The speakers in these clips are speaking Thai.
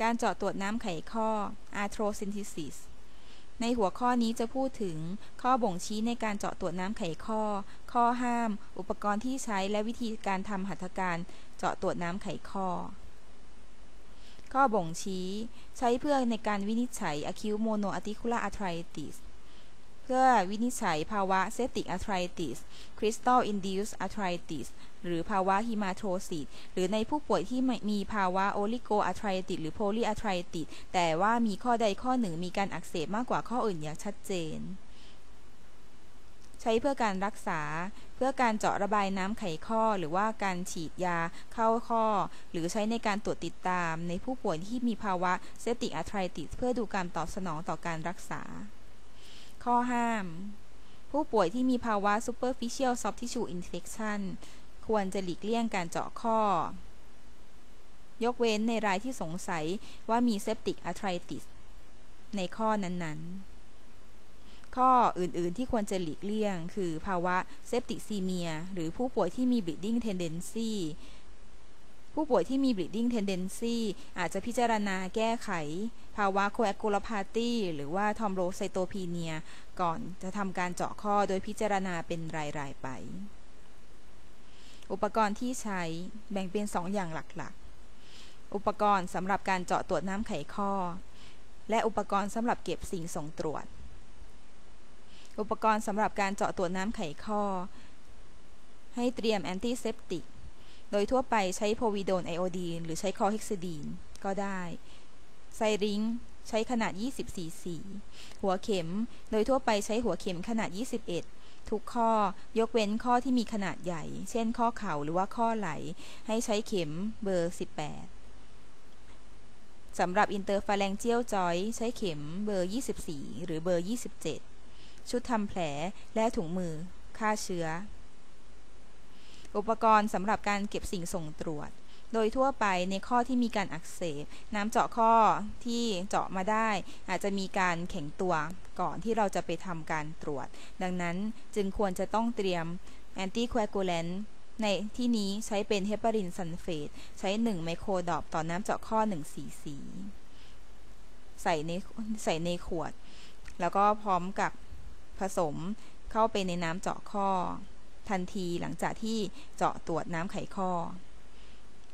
การเจาะตรวจน้ำไขข้อ arthrosynthesis ในหัวข้อนี้จะพูดถึงข้อบ่งชี้ในการเจาะตรวจน้ำไขข้อ ข้อห้าม อุปกรณ์ที่ใช้และวิธีการทำหัตถการเจาะตรวจน้ำไขข้อ ข้อบ่งชี้ ใช้เพื่อในการวินิจฉัย acute monoarticular arthritis เพื่อวินิจฉัยภาวะ septic arthritis crystal induced arthritis หรือภาวะฮิมาโทซิสหรือในผู้ป่วยที่มีภาวะโอลิโกอาร์ไทรติสหรือโพลีอาร์ไทรติสแต่ว่ามีข้อใดข้อหนึ่งมีการอักเสบมากกว่าข้ออื่นอย่างชัดเจน ใช้เพื่อการรักษา เพื่อการเจาะระบายน้ำไขข้อ หรือว่าการฉีดยาเข้าข้อ หรือใช้ในการตรวจติดตาม ในผู้ป่วยที่มีภาวะเซติกอาร์ไทรติสเพื่อดูการตอบสนองต่อการรักษา ข้อห้าม ผู้ป่วยที่มีภาวะ superficial soft tissue infection ควรจะหลีกเลี่ยงการเจาะข้อ ยกเว้นในรายที่สงสัยว่ามีเซปติกอะไทรติสในข้อนั้นๆ ข้ออื่นๆที่ควรจะหลีกเลี่ยง คือภาวะเซปติซีเมีย หรือผู้ป่วยที่มี bleeding tendency ผู้ป่วยที่มี bleeding tendency อาจจะพิจารณาแก้ไข ภาวะ coagulopathy หรือว่า thrombocytopenia ก่อนจะทำการเจาะข้อโดยพิจารณาเป็นราย ๆ ไป อุปกรณ์ที่ใช้แบ่งเป็น 2 อย่างหลัก ๆ อุปกรณ์สำหรับการเจาะตรวจน้ำไขข้อ และอุปกรณ์สำหรับเก็บสิ่งส่งตรวจ อุปกรณ์สำหรับการเจาะตรวจน้ำไขข้อ ให้เตรียมแอนติเซปติก โดยทั่วไปใช้โพวิโดนไอโอดีนหรือใช้คอเฮกซิดีนก็ได้ ไซริงใช้ขนาด 20ซีซีหัวเข็ม โดยทั่วไปใช้หัวเข็มขนาด 21 ทุกข้อยกเว้นข้อที่มีขนาดใหญ่ เช่นข้อเข่าหรือว่าข้อไหล ให้ใช้เข็มเบอร์ 18 สำหรับอินเตอร์ฟาแลงเจียลจอย ใช้เข็มเบอร์ 24 หรือเบอร์ 27 ชุดทำแผลและถุงมือ ฆ่าเชื้อ อุปกรณ์สำหรับการเก็บสิ่งส่งตรวจ โดยทั่วไปในข้อที่มีการอักเสบ น้ำเจาะข้อที่เจาะมาได้ อาจจะมีการแข็งตัวก่อนที่เราจะไปทำการตรวจ ดังนั้นจึงควรจะต้องเตรียมแอนตี้ควกูเลนในที่นี้ใช้เป็นเฮปารินซัลเฟตใช้ 1 ไมโครดอปต่อน้ำเจาะข้อ1ซีซีใส่ในใส่ในขวด แล้วก็พร้อมกับผสมเข้าไปในน้ำเจาะข้อ ทันทีหลังจากที่เจาะตรวจน้ำไขข้อ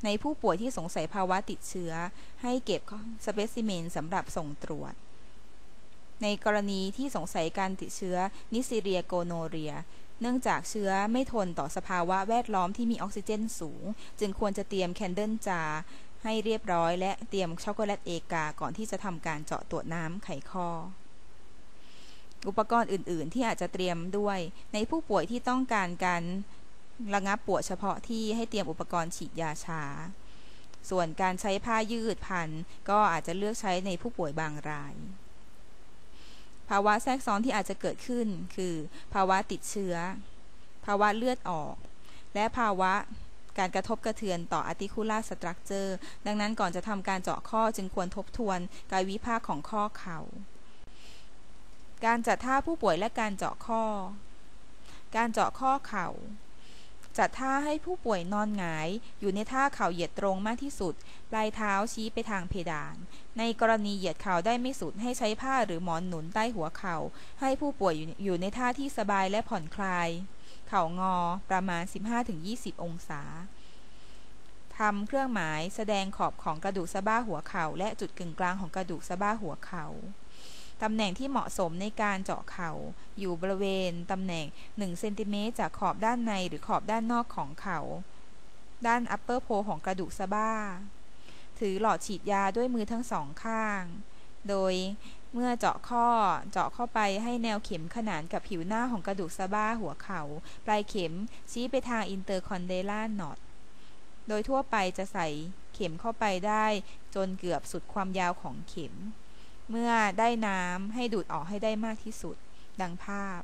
ในผู้ป่วยที่สงสัยภาวะติดเชื้อ ให้เก็บสเปซิเมนสำหรับส่งตรวจ ในกรณีที่สงสัยการติดเชื้อนิซิเรียโกโนเรีย เนื่องจากเชื้อไม่ทนต่อสภาวะแวดล้อมที่มีออกซิเจนสูง จึงควรจะเตรียมแคนเดิลจาให้เรียบร้อยและเตรียมช็อกโกแลตเอกาก่อนที่จะทำการเจาะตรวจน้ำไขข้อ อุปกรณ์อื่น ๆ ที่อาจจะเตรียมด้วย ในผู้ป่วยที่ต้องการการระงับปวดเฉพาะที่ให้เตรียมอุปกรณ์ฉีดยาชา ส่วนการใช้ผ้ายืดพันก็อาจจะเลือกใช้ในผู้ป่วยบางราย ภาวะแทรกซ้อนที่อาจจะเกิดขึ้น คือ ภาวะติดเชื้อ ภาวะเลือดออก และภาวะการกระทบกระเทือนต่อ articular structure ดังนั้นก่อนจะทำการเจาะข้อจึงควรทบทวนกายวิภาคของข้อเขา่า การจัดท่าผู้ป่วยและการเจาะข้อ การเจาะข้อเข่า จัดท่าให้ผู้ป่วยนอนหงาย อยู่ในท่าเข่าเหยียดตรงมากที่สุด ปลายเท้าชี้ไปทางเพดาน ในกรณีเหยียดเข่าได้ไม่สุดให้ใช้ผ้าหรือหมอนหนุนใต้หัวเข่า ให้ผู้ป่วยอยู่ในท่าที่สบายและผ่อนคลาย เข่างอประมาณ 15-20 องศาทำเครื่องหมายแสดงขอบของกระดูกสะบ้าหัวเข่า และจุดกึ่งกลางของกระดูกสะบ้าหัวเข่า ตำแหน่งที่เหมาะสมในการเจาะเข่า อยู่บริเวณตำแหน่ง1เซนติเมตรจากขอบด้านในหรือขอบด้านนอกของเข่าด้านอัปเปอร์โพของกระดูกสะบ้า ถือหลอดฉีดยาด้วยมือทั้งสองข้าง โดยเมื่อเจาะข้อเจาะเข้าไปให้แนวเข็มขนานกับผิวหน้าของกระดูกสะบ้าหัวเขา่าปลายเข็มชี้ไปทางอินเตอร์คอนเดล่านอตโดยทั่วไปจะใส่เข็มเข้าไปได้จนเกือบสุดความยาวของเข็ม เมื่อได้น้ำให้ดูดออกให้ได้มากที่สุด ดังภาพ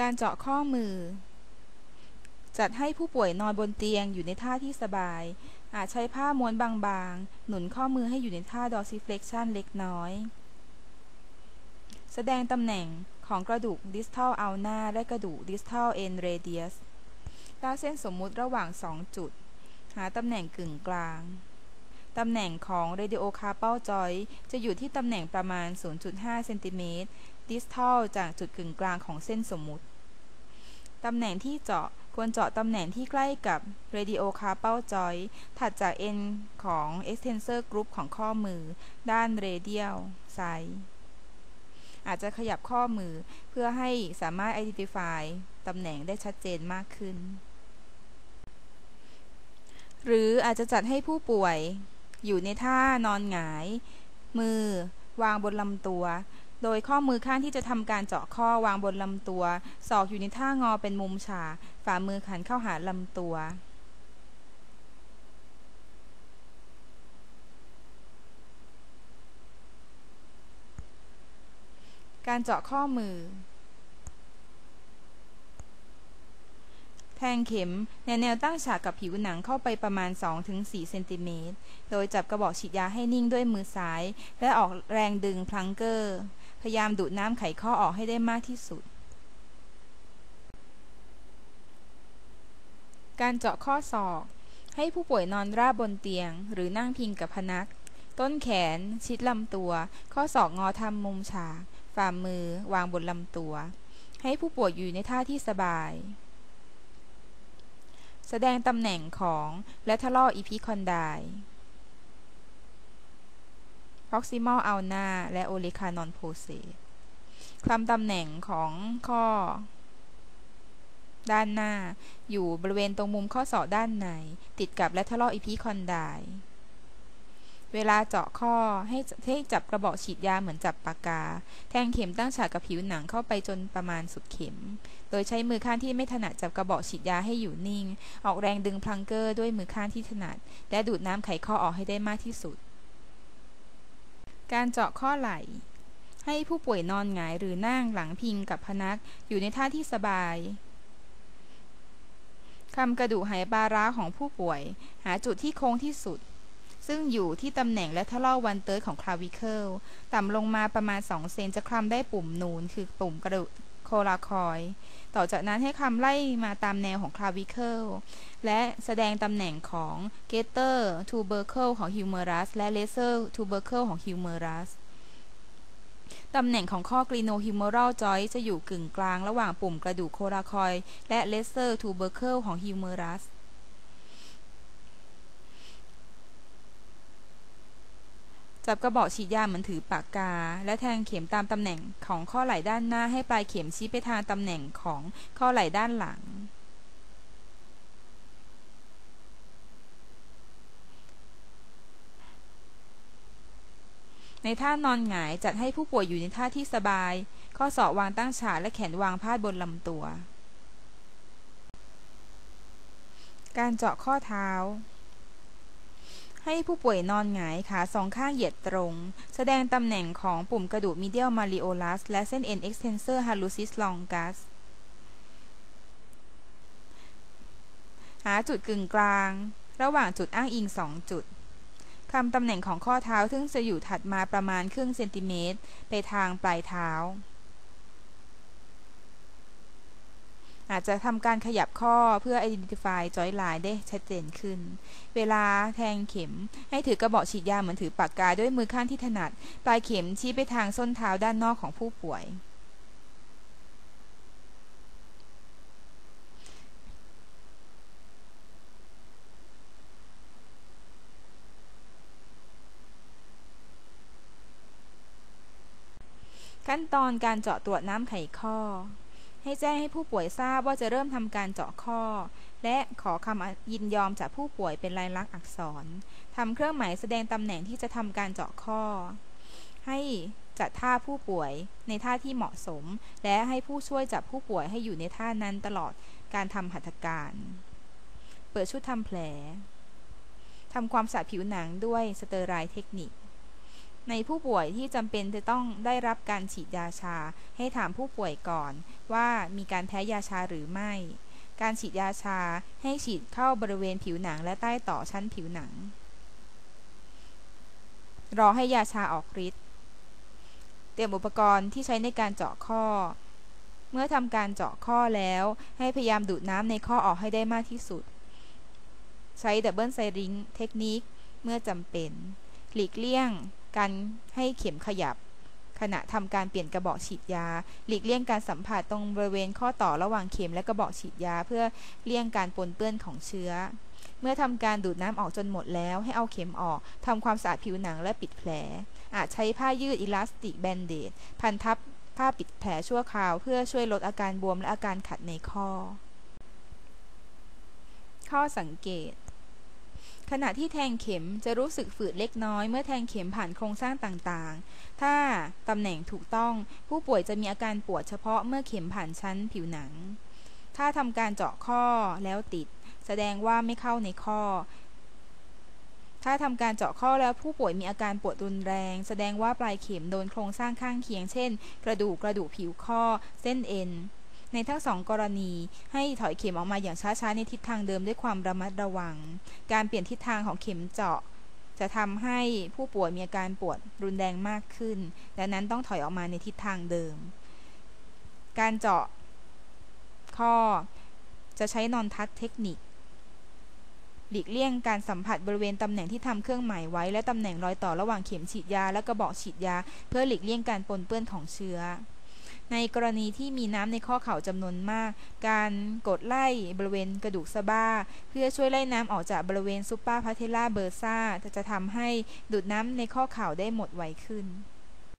การเจาะข้อมือ จัดให้ผู้ป่วยนอนบนเตียงอยู่ในท่าที่สบาย อาจใช้ผ้าม้วนบางๆ หนุนข้อมือให้อยู่ในท่า dorsiflexion เล็กน้อย แสดงตำแหน่งของกระดูก distal ulna และกระดูก distal end radius ลากเส้นสมมุติระหว่าง 2 จุด หาตำแหน่งกึ่งกลาง ตำแหน่งของ radiocarpal joint จะอยู่ที่ตำแหน่งประมาณ 0.5 เซนติเมตร distal จากจุดกึ่งกลางของเส้นสมมุติ ตำแหน่งที่เจาะควรเจาะตำแหน่งที่ใกล้กับ radiocarpal joint ถัดจากเอ็นของ extensor group ของข้อมือ ด้าน radial side อาจจะขยับข้อมือเพื่อให้สามารถ identify ตำแหน่งได้ชัดเจนมากขึ้น หรืออาจจะจัดให้ผู้ป่วยอยู่ในท่านอนหงาย มือวางบนลำตัว โดยข้อมือข้างที่จะทำการเจาะข้อวางบนลำตัว ศอกอยู่ในท่างอเป็นมุมฉากฝ่ามือขันเข้าหาลำตัว การเจาะข้อมือ แทงเข็มในแนวตั้งฉากกับผิวหนังเข้าไปประมาณ 2-4 เซนติเมตร โดยจับกระบอกฉีดยาให้นิ่งด้วยมือซ้าย และออกแรงดึงพลังเกอร์ พยายามดูดน้ำไขข้อออกให้ได้มากที่สุด การเจาะข้อศอก ให้ผู้ป่วยนอนราบบนเตียง หรือนั่งพิงกับพนัก ต้นแขน ชิดลำตัว ข้อศอกงอทำมุมฉาก ฝ่ามือ วางบนลำตัว ให้ผู้ป่วยอยู่ในท่าที่สบาย แสดงตำแหน่งของ lateral epicondyle proximal ulna และ olecranon posterior คลำตำแหน่งของข้อ ด้านหน้า อยู่บริเวณตรงมุมข้อศอกด้านใน ติดกับ lateral epicondyle เวลาเจาะข้อให้ให้จับกระบอกฉีดยาเหมือนจับปากกา แทงเข็มตั้งฉากกับผิวหนังเข้าไปจนประมาณสุดเข็ม โดยใช้มือข้างที่ไม่ถนัดจับกระบอกฉีดยาให้อยู่นิ่ง ออกแรงดึงพลังเกอร์ด้วยมือข้างที่ถนัด และดูดน้ำไขข้อออกให้ได้มากที่สุด การเจาะข้อไหล่ ให้ผู้ป่วยนอนหงายหรือนั่งหลังพิงกับพนักอยู่ในท่าที่สบายคำกระดูกหายปลาร้าของผู้ป่วย หาจุดที่โค้งที่สุด ซึ่งอยู่ที่ตำแหน่งและทะลอวันเติร์ของคลาวิเคิล ต่ำลงมาประมาณ 2 เซนจะคลำได้ปุ่มนูนคือปุ่มกระดูก โคลาคอยต่อจากนั้นให้คำไล่มาตามแนวของคลาวิเคิลและแสดงตำแหน่งของเกเตอร์ทูเบอร์เคิลของฮิวเมอรัสและเลเซอร์ทูเบอร์เคิลของฮิวเมอรัสตำแหน่งของข้อกรีโนฮิวเมอรัลจอยจะอยู่กึ่งกลางระหว่างปุ่มกระดูกโคลาคอยและเลเซอร์ทูเบอร์เคิลของฮิวเมอรัส จับกระบอกฉีดยาเหมือนถือปากกา และแทงเข็มตามตำแหน่งของข้อไหล่ด้านหน้าให้ปลายเข็มชี้ไปทางตำแหน่งของข้อไหล่ด้านหลัง ในท่านอนหงายจัดให้ผู้ป่วยอยู่ในท่าที่สบาย ข้อศอกวางตั้งฉากและแขนวางพาดบนลำตัว การเจาะข้อเท้า ให้ผู้ป่วยนอนหงายขาสองข้างเหยียดตรง แสดงตำแหน่งของปุ่มกระดูก medial malleolus และเส้นเอ็น extensor hallucis longus หาจุดกึ่งกลาง ระหว่างจุดอ้างอิงสองจุดคำตำแหน่งของข้อเท้าซึ่งจะอยู่ถัดมาประมาณครึ่งเซนติเมตร ไปทางปลายเท้า อาจจะทำการขยับข้อเพื่อ identify joint line ได้ชัดเจนขึ้น เวลาแทงเข็ม ให้ถือกระบอกฉีดยาเหมือนถือปากกาด้วยมือข้างที่ถนัด ปลายเข็มชี้ไปทางส้นเท้าด้านนอกของผู้ป่วยขั้นตอนการเจาะตรวจน้ำไขข้อ ให้แจ้งให้ผู้ป่วยทราบว่าจะเริ่มทำการเจาะข้อ และขอคำยินยอมจากผู้ป่วยเป็นลายลักษณ์อักษรทำเครื่องหมายแสดงตำแหน่งที่จะทำการเจาะข้อ ให้จัดท่าผู้ป่วยในท่าที่เหมาะสม และให้ผู้ช่วยจับผู้ป่วยให้อยู่ในท่านั้นตลอดการทำหัตถการ เปิดชุดทำแผลทำความสะอาดผิวหนังด้วยสเตอร์ไรเทคนิค ในผู้ป่วยที่จำเป็นจะต้องได้รับการฉีดยาชา ให้ถามผู้ป่วยก่อน ว่ามีการแพ้ยาชาหรือไม่ การฉีดยาชาให้ฉีดเข้าบริเวณผิวหนังและใต้ต่อชั้นผิวหนัง รอให้ยาชาออกฤทธิ์ เตรียมอุปกรณ์ที่ใช้ในการเจาะข้อ เมื่อทำการเจาะข้อแล้ว ให้พยายามดูดน้ำในข้อออกให้ได้มากที่สุด ใช้ดับเบิลไซริงเทคนิคเมื่อจำเป็น หลีกเลี่ยง การให้เข็มขยับ ขณะทำการเปลี่ยนกระบอกฉีดยา หลีกเลี่ยงการสัมผัสตรงบริเวณข้อต่อระหว่างเข็มและกระบอกฉีดยา เพื่อเลี่ยงการปนเปื้อนของเชื้อ เมื่อทำการดูดน้ำออกจนหมดแล้ว ให้เอาเข็มออกทำความสะอาดผิวหนังและปิดแผล อาจใช้ผ้ายืดอิลาสติกแบนเดดพันทับผ้าปิดแผลชั่วคราว เพื่อช่วยลดอาการบวมและอาการขัดในข้อ ข้อสังเกต ขณะที่แทงเข็มจะรู้สึกฝืดเล็กน้อยเมื่อแทงเข็มผ่านโครงสร้างต่างๆ ถ้าตำแหน่งถูกต้องผู้ป่วยจะมีอาการปวดเฉพาะเมื่อเข็มผ่านชั้นผิวหนัง ถ้าทำการเจาะข้อแล้วติด แสดงว่าไม่เข้าในข้อ ถ้าทำการเจาะข้อแล้วผู้ป่วยมีอาการปวดรุนแรง แสดงว่าปลายเข็มโดนโครงสร้างข้างเคียง เช่น กระดูกกระดูกผิวข้อ เส้นเอ็น ในทั้งสองกรณี ให้ถอยเข็มออกมาอย่างช้าๆในทิศทางเดิมด้วยความระมัดระวัง การเปลี่ยนทิศทางของเข็มเจาะ จะทำให้ผู้ป่วยมีอาการปวดรุนแรงมากขึ้น ดังนั้นต้องถอยออกมาในทิศทางเดิม การเจาะข้อจะใช้นอนทัชเทคนิคหลีกเลี่ยงการสัมผัสบริเวณตำแหน่งที่ทำเครื่องหมายไว้ และตำแหน่งรอยต่อระหว่างเข็มฉีดยาและกระบอกฉีดยา เพื่อหลีกเลี่ยงการปนเปื้อนของเชื้อ ในกรณีที่มีน้ำในข้อเข่าจำนวนมาก การกดไล่บริเวณกระดูกสะบ้า เพื่อช่วยไล่น้ำออกจากบริเวณซุปเปอร์พาเทล่าเบอร์ซ่าจะทำให้ดูดน้ำในข้อเข่าได้หมดไวขึ้น